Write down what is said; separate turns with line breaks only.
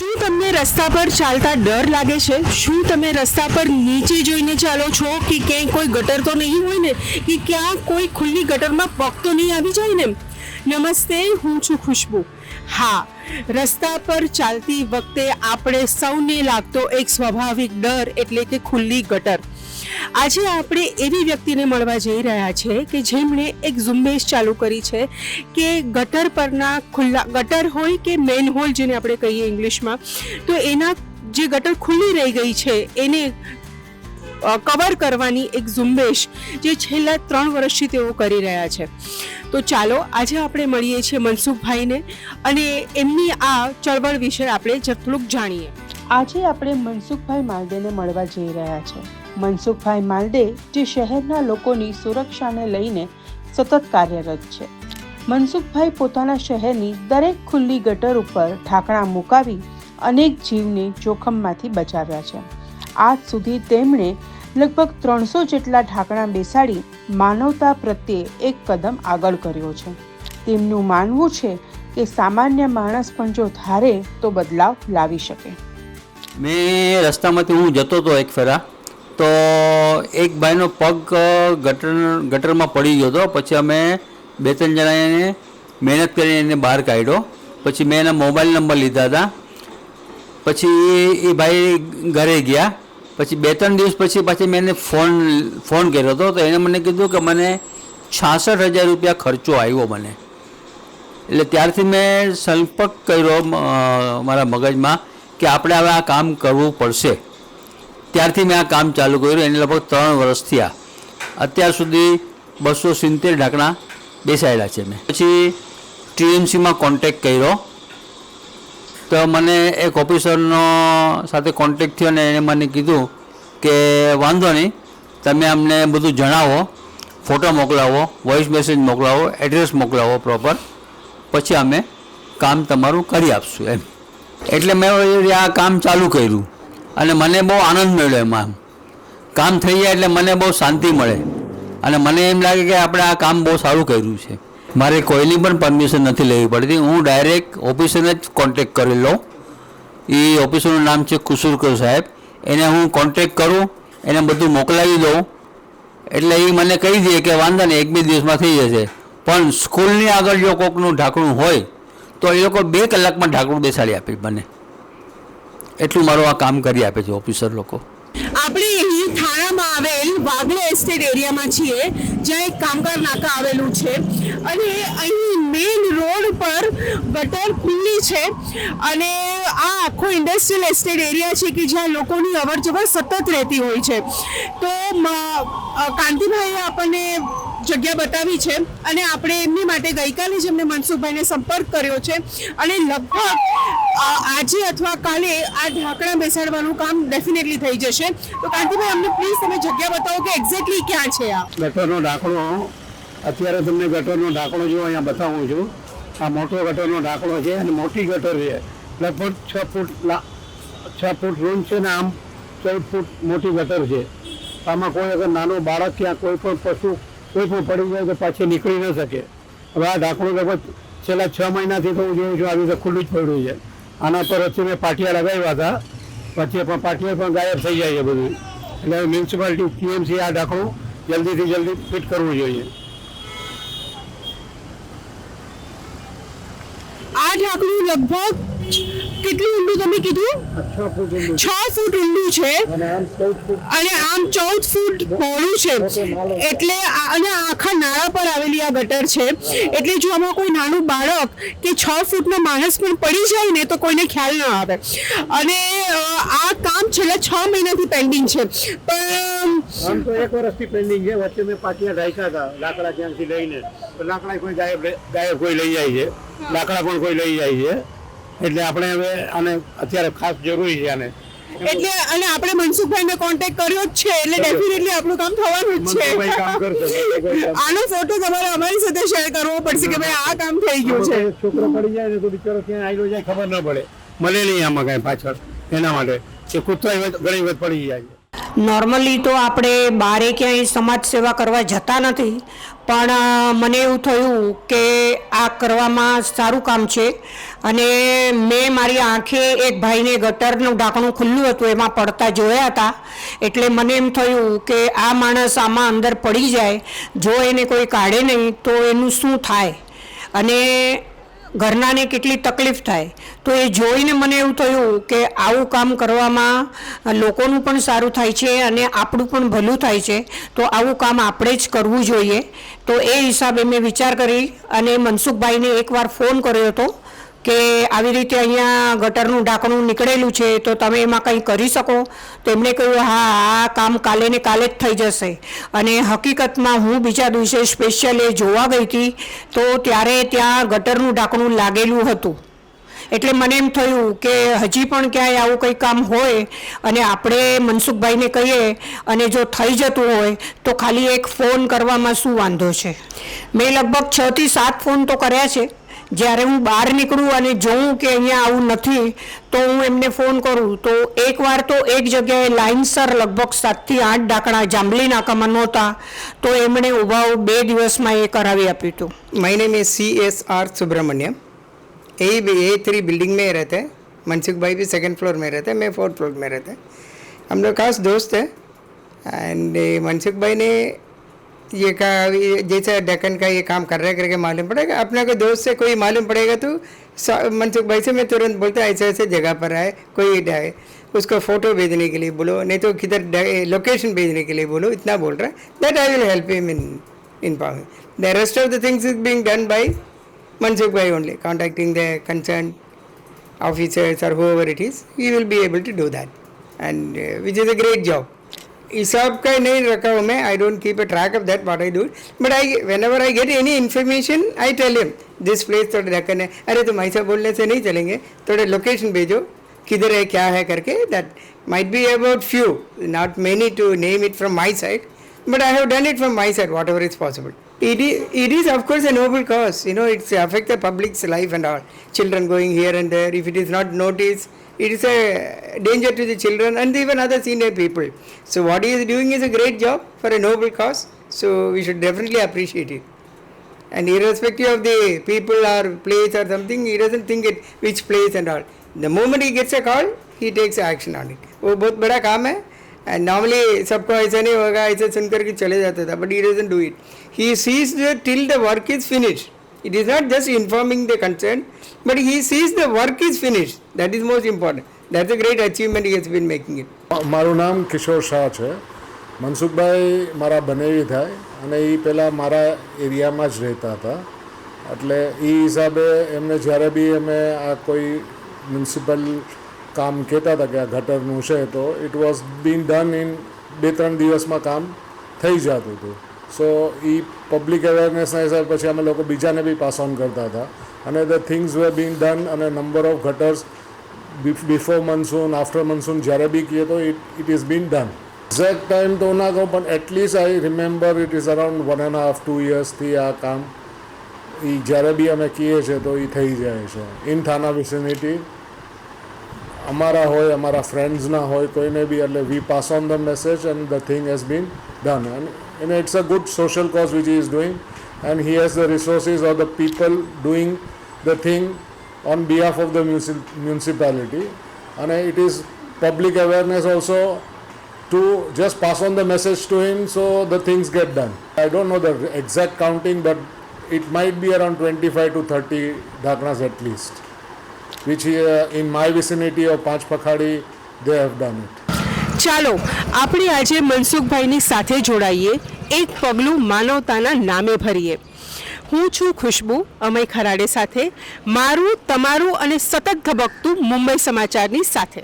શું તમને રસ્તા પર ચાલતા ડર લાગે છે? શું તમે રસ્તા પર નીચે જોઈને ચાલો છો કે ક્યાંય કોઈ ગટર તો નહીં હોય ને? કે ક્યાં કોઈ ખુલ્લી ગટરમાં પગ તો નહીં આવી જાય ને? નમસ્તે, હું છું ખુશ્બુ. હા, રસ્તા પર ચાલતી વખતે આપણે સૌને લાગતો એક સ્વાભાવિક ડર એટલે કે ખુલ્લી ગટર. આજે આપણે એવી વ્યક્તિને મળવા જઈ રહ્યા છે કે જેમણે એક ઝુંબેશ ચાલુ કરી છે કે ગટર પરના ખુલ્લા, ગટર હોય કે મેન હોલ જેને આપણે કહીએ ઇંગ્લિશમાં, તો એના જે ગટર ખુલ્લી રહી ગઈ છે, એને કવર કરવાની એક ઝુંબેશ જે છેલ્લા ત્રણ વર્ષથી તેઓ કરી રહ્યા છે. તો ચાલો, આજે આપણે મળીએ છીએ મનસુખભાઈને અને એમની આ ચળવળ વિશે આપણે થોડુંક જાણીએ. આજે આપણે મનસુખભાઈ માલદેને મળવા જઈ રહ્યા છે. મનસુખભાઈ માલદે જે શહેરના લોકોની સુરક્ષાને લઈને સતત કાર્યરત છે. મનસુખભાઈ પોતાના શહેરની દરેક ખુલ્લી ગટર ઉપર ઢાંકણા મુકાવી અનેક જીવને જોખમમાંથી બચાવ્યા છે. આજ સુધી તેમણે લગભગ ત્રણસો જેટલા ઢાંકણા બેસાડી માનવતા પ્રત્યે એક કદમ આગળ કર્યો છે. તેમનું માનવું છે કે સામાન્ય માણસ પણ જો ધારે તો બદલાવ લાવી શકે.
મેં રસ્તામાંથી હું જતો હતો એક ફેરા. તો એક ભાઈનો પગ ગટર, ગટરમાં પડી ગયો હતો. પછી અમે બે ત્રણ જણાએ મહેનત કરીને એને બહાર કાઢ્યો. પછી મેં એના મોબાઈલ નંબર લીધા હતા. પછી એ ભાઈ ઘરે ગયા. પછી બે ત્રણ દિવસ પછી પાછી મેં એને ફોન ફોન કર્યો હતો. તો એણે મને કીધું કે મને છાસઠ હજાર રૂપિયા ખર્ચો આવ્યો મને. એટલે ત્યારથી મેં સંપર્ક કર્યો મારા મગજમાં કે આપણે હવે આ કામ કરવું પડશે. ત્યારથી મેં આ કામ ચાલુ કર્યું, એને લગભગ ત્રણ વર્ષ થયા. અત્યાર સુધી બસો સિત્તેર ઢાંકણા બેસાડેલા છે મેં. પછી ટીએમસીમાં કોન્ટેક કર્યો. તો મને એક ઓફિસરનો સાથે કોન્ટેક થયો ને એને મને કીધું કે, વાંધો નહીં, તમે અમને બધું જણાવો, ફોટો મોકલાવો વોઇસ મેસેજ મોકલાવો એડ્રેસ મોકલાવો પ્રોપર પછી અમે કામ તમારું કરી આપશું. એમ. એટલે મેં આ કામ ચાલુ કર્યું. અને મને બહુ આનંદ મળ્યો એમાં કામ થઈ જાય એટલે મને બહુ શાંતિ મળે. અને મને એમ લાગે કે આપણે આ કામ બહુ સારું કર્યું છે. મારે કોઈની પણ પરમિશન નથી લેવી પડતી. હું ડાયરેક્ટ ઓફિસરને જ કોન્ટેક્ટ કરી લઉં. એ ઓફિસરનું નામ છે કુસુરકર સાહેબ. એને હું કોન્ટેક્ટ કરું, એને બધું મોકલાવી દઉં. એટલે એ મને કહી દે કે વાંધો નહીં, એક બે દિવસમાં થઈ જશે. પણ સ્કૂલની આગળ જો કોકનું ઢાંકણું હોય, તો એ લોકો બે કલાકમાં ઢાંકણું બેસાડી આપી મને. એટલું મારું આ કામ કરી આપે છે ઓફિસર લોકો.
આપણે અહીં થાણામાં આવેલ વાગડે એસ્ટેટ એરિયામાં છીએ, જ્યાં એક કામકાર નાકા આવેલું છે. અને અહીં મેઇન રોડ પર ગટર ખુલ્લી છે. અને આ આખો ઇન્ડસ્ટ્રીયલ એસ્ટેટ એરિયા છે કે જ્યાં લોકોની અવર જવર સતત રહેતી હોય છે. તો કાંતિભાઈએ આપણને જગ્યા બતાવી છે અને આપણે એમની માટે ગઈકાલે જ એમને મનસુખભાઈને સંપર્ક કર્યો છે. અને લગભગ આજે અથવા કાલે આ ઢાંકણા બેસાડવાનું કામ ડેફિનેટલી થઈ જશે. તો કાંતિભાઈ, અમને પ્લીઝ તમે જગ્યા બતાવો કે એક્ઝેક્ટલી ક્યાં છે આ?
ગટરનો ઢાંકણો અત્યારે તમને ગટરનો ઢાંકણો જો અહીંયા બતાવું છું. આ મોટો ગટરનો ઢાંકણો છે અને મોટી ગટર છે. લગભગ છ ફૂટ છ ફૂટ રૂમ છે ને આમ ચૌદ ફૂટ મોટી ગટર છે. આમાં કોઈ અગર નાનું બાળક ક્યાં કોઈ પણ પશુ કોઈ પણ પડી જાય તો પાછી નીકળી ન શકે. હવે આ ઢાંકણું લગભગ છેલ્લા છ મહિનાથી તો હું જોઉં છું આવી રીતે ખુલ્લું જ પડ્યું છે. આના વચ્ચે મેં પાટિયા લગાવ્યા હતા. પછી પણ પાટિયા પણ ગાયબ થઈ જાય છે બધું. એટલે મ્યુનિસિપાલિટી ટીએમસી આ દાખલું જલ્દીથી જલ્દી ફિટ કરવું જોઈએ.
આ ઢાંકણું લગભગ કેટલું ઊંડું તમે કીધું?
છ ફૂટ ઊંડું
છ.
અને આમ ચૌદ ફૂટ
પહોળું છે. એટલે અને આખા નાળા પર આવેલી આ ગટર છે. એટલે જો આમાં કોઈ નાનું બાળક કે છ ફૂટનો માણસ પણ પડી જાય ને તો કોઈને ખ્યાલ ન આવે. અને આ કામ છેલ્લા છ મહિનાથી પેન્ડિંગ છે. પણ
આમ તો એક વર્ષથી પેન્ડિંગ છે. વચ્ચે મેં પાટિયા રાખ્યા હતા લાકડા ત્યાંથી લઈને. લાકડા કોઈ ગાયબ ગાયબ કોઈ લઈ જાય છે. લાકડા પણ કોઈ લઈ જાય છે. એટલે આપણે હવે આને અત્યારે ખાસ જરૂરી છે આને.
એટલે અને આપણે મનસુખભાઈને કોન્ટેક્ટ કર્યો જ છે એટલે ડેફિનેટલી આપણું કામ થવાનું જ છે. આનો ફોટો તમારે અમારી સાથે શેર કરવો પડશે કે ભાઈ આ કામ થઈ ગયું છે.
છોકરો પડી જાય ને તો બિચારો ક્યાં આવેલો જાય ખબર ન પડે. મળે નહીં આમાં કાંઈ પાછળ. એના માટે. કે કૂતરા ઘણી વખત પડી જાય
નોર્મલી તો આપણે બારે ક્યાંય સમાજ સેવા કરવા જતા નથી, પણ મને એવું થયું કે આ કરવામાં સારું કામ છે અને મેં મારી આંખે એક ભાઈને ગટરનું ઢાંકણું ખુલ્લું હતું, એમાં પડતા જોયા હતા. એટલે મને એમ થયું કે આ માણસ આમાં અંદર પડી જાય, જો એને કોઈ કાઢે નહીં તો એનું શું થાય? અને ઘરનાને કેટલી તકલીફ થાય, તો એ જોઈને મને એવું થયું કે આવું કામ કરવામાં લોકોનું પણ સારું થાય છે અને આપણું પણ ભલું થાય છે, તો આવું કામ આપણે જ કરવું જોઈએ. તો એ હિસાબે મેં વિચાર કરી અને મનસુખભાઈને એકવાર ફોન કર્યો હતો. કે આવી રીતે અહીંયા ગટરનું ઢાંકણું નીકળેલું છે, તો તમે એમાં કંઈ કરી શકો? તો એમણે કહ્યું, હા, આ કામ કાલે ને કાલે જ થઈ જશે. અને હકીકતમાં હું બીજા દિવસે સ્પેશિયલ એ જોવા ગઈ હતી, તો ત્યારે ત્યાં ગટરનું ઢાંકણું લાગેલું હતું. એટલે મને એમ થયું કે હજી પણ ક્યાંય આવું કંઈ કામ હોય, અને આપણે મનસુખભાઈને કહીએ, અને જો થઈ જતું હોય, તો ખાલી એક ફોન કરવામાં શું વાંધો છે? મેં લગભગ છથી સાત ફોન તો કર્યા છે જ્યારે હું બહાર નીકળું અને જોઉં કે અહીંયા આવું નથી તો હું એમને ફોન કરું તો એકવાર તો એક જગ્યાએ લાઇનસર લગભગ સાતથી આઠ ડાકણા જાંબલી નાકામાં નહોતા તો એમણે ઊભા બે દિવસમાં એ કરાવી આપ્યું હતું
my name is C S R Subramaniam A A three building में रहते हैं मनसुख भाई भी सेकंड फ्लोर में रहते हैं मैं फोर्थ फ्लोर में रहते हैं हम लोग खास दोस्त हैं एंड मनसुख भाई ने ये कहा ये जैसे डेक्कन का ये काम कर रहे करके मालूम पड़ेगा अपने को दोस्त से कोई मालूम पड़ेगा तो सा- मनसुख भाई से मैं तुरंत बोलता ऐसे ऐसे जगह पर है कोई है उसको फोटो भेजने के लिए बोलो नहीं तो किधर लोकेशन भेजने के लिए बोलो इतना बोल रहा है that I will help him in in power the rest of the things is being done by Mansukh bhai only contacting the concerned officers or whoever it is he will be able to do that and uh, which is a great job हिसाब का नहीं रखा हूँ मैं I don't keep a track of that what I do but I whenever I get any information I tell him this place थोड़ा ढक्कन है अरे तुम ऐसा बोलने से नहीं चलेंगे थोड़े लोकेशन भेजो किधर है क्या है करके that might be about few not many to name it from my side but I have done it from my side, whatever is possible. It is, it is of course a noble cause. You know, it's affect the public's life and all. Children going here and there. If it is not noticed, it is a danger to the children and even other senior people. So what he is doing is a great job for a noble cause. So we should definitely appreciate it. And irrespective of the people or place or something, he doesn't think it which place and all. The moment he gets a call, he takes action on it. वो बहुत बड़ा काम है And normally subconsciously sun karke chale jata tha, but he doesn't do it. He sees the till the work is finished. It is not just informing the concerned, but he sees the work is finished. That is most important. That's a great achievement he has been making it.
મારું નામ કિશોર શાહ છે મનસુખભાઈ મારા બનેવી થાય અને એ પહેલાં મારા એરિયામાં જ રહેતા હતા એટલે એ હિસાબે એમને જ્યારે બી અમે આ કોઈ મ્યુનિસિપલ કામ કહેતા હતા કે આ ગટરનું છે તો it was been done in બે ત્રણ દિવસમાં કામ થઈ જતું હતું. સો એ પબ્લિક અવેરનેસના હિસાબ પછી અમે લોકો બીજાને બી પાસ ઓન કરતા હતા. અને the things way been done અને number of gutters before monsoon after monsoon જ્યારે બી કહીએ તો it it is been done exact time તો ના કહું, પણ at least I remember it is around one and half two યર્સથી આ કામ એ જ્યારે બી અમે કહીએ છીએ તો એ થઈ જાય છે. ઇન થાના વિસિનિટી અમારા હોય અમારા ફ્રેન્ડ્સના હોય કોઈને બી એટલે we pass on the message and the thing has been done and and it's a good social cause which is doing and he has the resources or the people doing the thing on behalf of the munici- municipality and it is public awareness also to just pass on the message to him so the things get done i don't know the exact counting but it might be around 25 to 30 dhaknas at least Which uh, in my vicinity of panch pakhadi they have done
ચાલો આપણે આજે મનસુખભાઈની સાથે જોડાઈએ એક પગલું માનવતાના નામે ભરીએ. હું છું ખુશ્બુ અમય ખરાડે સાથે મારું તમારું અને સતત ધબકતું મુંબઈ સમાચારની સાથે.